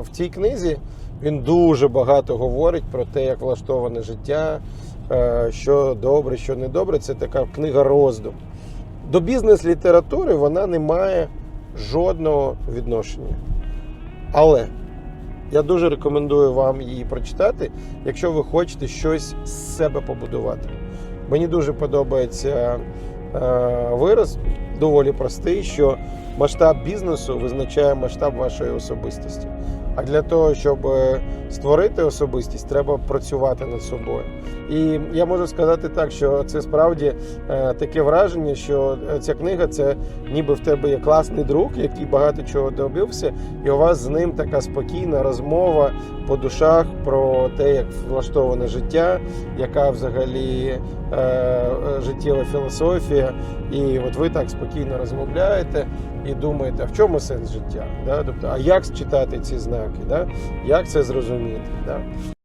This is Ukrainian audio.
В цій книзі він дуже багато говорить про те, як влаштоване життя, е, що добре, що не добре. Це така книга роздум. До бізнес-літератури вона не має жодного відношення. Але я дуже рекомендую вам її прочитати, якщо ви хочете щось з себе побудувати. Мені дуже подобається е, вираз, доволі простий, що масштаб бізнесу визначає масштаб вашої особистості. А для того, щоб е, створити особистість, треба працювати над собою. І я можу сказати так, що це справді е, таке враження, що е, ця книга це ніби в тебе є класний друг, який багато чого добився, і у вас з ним така спокійна розмова по душах про те, як влаштоване життя, яка взагалі життєва філософія. І от ви так спокійно розмовляєте і думаєте, в чому сенс життя? Да? Тобто, а як читати ці знаки? Да? Як це зрозуміти? Да?